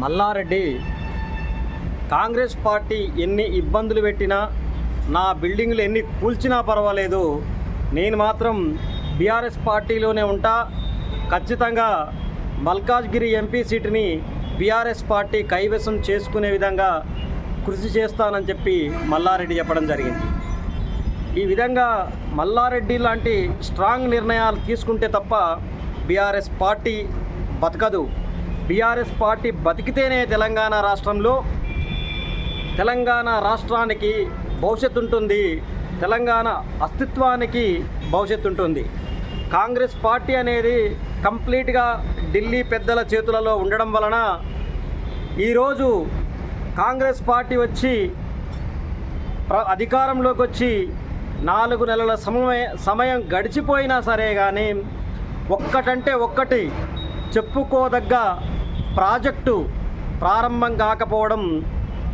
Mallareddy Congress party ఎన్ని ఇబ్బందులు పెట్టినా నా బిల్డింగ్లు ఎన్ని కూల్చినా పర్వాలేదు. నేను మాత్రం బీఆర్ఎస్ పార్టీలోనే ఉంటా. ఖచ్చితంగా మల్కాజ్గిరి ఎంపీ సీటుని బీఆర్ఎస్ పార్టీ కైవసం చేసుకునే విధంగా కృషి చేస్తానని చెప్పి మల్లారెడ్డి చెప్పడం జరిగింది. ఈ విధంగా మల్లారెడ్డి లాంటి స్ట్రాంగ్ నిర్ణయాలు తీసుకుంటే తప్ప బీఆర్ఎస్ పార్టీ బతకదు. బీఆర్ఎస్ పార్టీ బతికితేనే తెలంగాణ రాష్ట్రంలో. తెలంగాణ రాష్ట్రానికి భవిష్యత్తు ఉంటుంది. తెలంగాణ అస్తిత్వానికి భవిష్యత్తు ఉంటుంది. కాంగ్రెస్ పార్టీ అనేది కంప్లీట్గా ఢిల్లీ పెద్దల చేతులలో ఉండడం వలన ఈరోజు కాంగ్రెస్ పార్టీ వచ్చి ప్ర అధికారంలోకి వచ్చి నాలుగు నెలల సమయ సమయం గడిచిపోయినా సరే కానీ ఒక్కటంటే ఒక్కటి చెప్పుకోదగ్గ ప్రాజెక్టు ప్రారంభం కాకపోవడం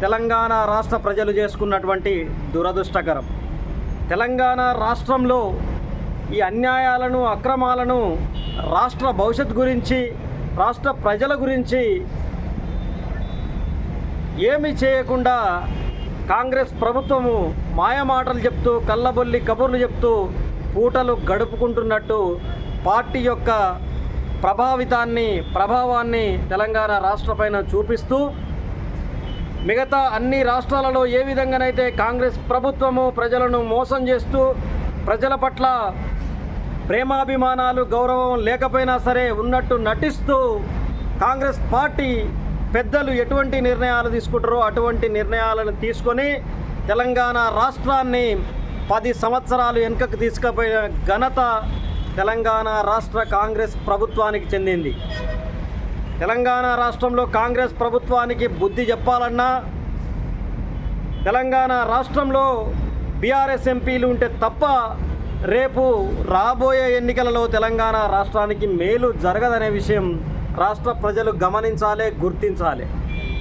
తెలంగాణ రాష్ట్ర ప్రజలు చేసుకున్నటువంటి దురదృష్టకరం. తెలంగాణ రాష్ట్రంలో ఈ అన్యాయాలను అక్రమాలను రాష్ట్ర భవిష్యత్ గురించి రాష్ట్ర ప్రజల గురించి ఏమి చేయకుండా కాంగ్రెస్ ప్రభుత్వము మాయమాటలు చెప్తూ కళ్ళబొల్లి కబుర్లు చెప్తూ పూటలు గడుపుకుంటున్నట్టు పార్టీ యొక్క ప్రభావితాన్ని ప్రభావాన్ని తెలంగాణ రాష్ట్రపైన చూపిస్తూ మిగతా అన్ని రాష్ట్రాలలో ఏ విధంగానైతే కాంగ్రెస్ ప్రభుత్వము ప్రజలను మోసం చేస్తూ ప్రజల పట్ల ప్రేమాభిమానాలు గౌరవం లేకపోయినా సరే ఉన్నట్టు నటిస్తూ కాంగ్రెస్ పార్టీ పెద్దలు ఎటువంటి నిర్ణయాలు తీసుకుంటారో అటువంటి నిర్ణయాలను తీసుకొని తెలంగాణ రాష్ట్రాన్ని పది సంవత్సరాలు వెనుకకు తీసుకుపోయిన ఘనత తెలంగాణ రాష్ట్ర కాంగ్రెస్ ప్రభుత్వానికి చెందింది. తెలంగాణ రాష్ట్రంలో కాంగ్రెస్ ప్రభుత్వానికి బుద్ధి చెప్పాలన్నా తెలంగాణ రాష్ట్రంలో బీఆర్ఎస్ ఎంపీలు ఉంటే తప్ప రేపు రాబోయే ఎన్నికలలో తెలంగాణ రాష్ట్రానికి మేలు జరగదనే విషయం రాష్ట్ర ప్రజలు గమనించాలి గుర్తించాలి.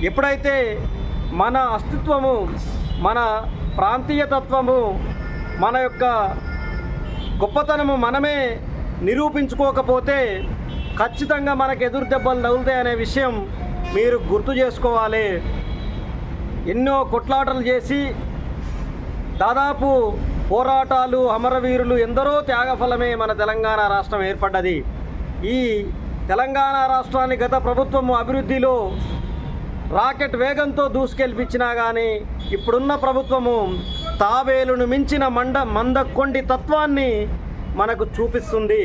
ఎప్పుడైతే మన అస్తిత్వము మన ప్రాంతీయతత్వము మన యొక్క గొప్పతనము మనమే నిరూపించుకోకపోతే ఖచ్చితంగా మనకు ఎదురు దెబ్బలు తగులుతాయనే విషయం మీరు గుర్తు చేసుకోవాలి. ఎన్నో కొట్లాటలు చేసి దాదాపు పోరాటాలు అమరవీరులు ఎందరో త్యాగఫలమే మన తెలంగాణ రాష్ట్రం ఏర్పడ్డది. ఈ తెలంగాణ రాష్ట్రాన్ని గత ప్రభుత్వం అభివృద్ధిలో రాకెట్ వేగంతో దూసుకెళ్పించినా కానీ ఇప్పుడున్న ప్రభుత్వము తాబేలును మించిన మండ మందకొండి తత్వాన్ని మనకు చూపిస్తుంది.